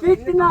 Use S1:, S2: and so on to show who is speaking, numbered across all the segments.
S1: பித்னா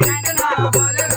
S2: Thank you.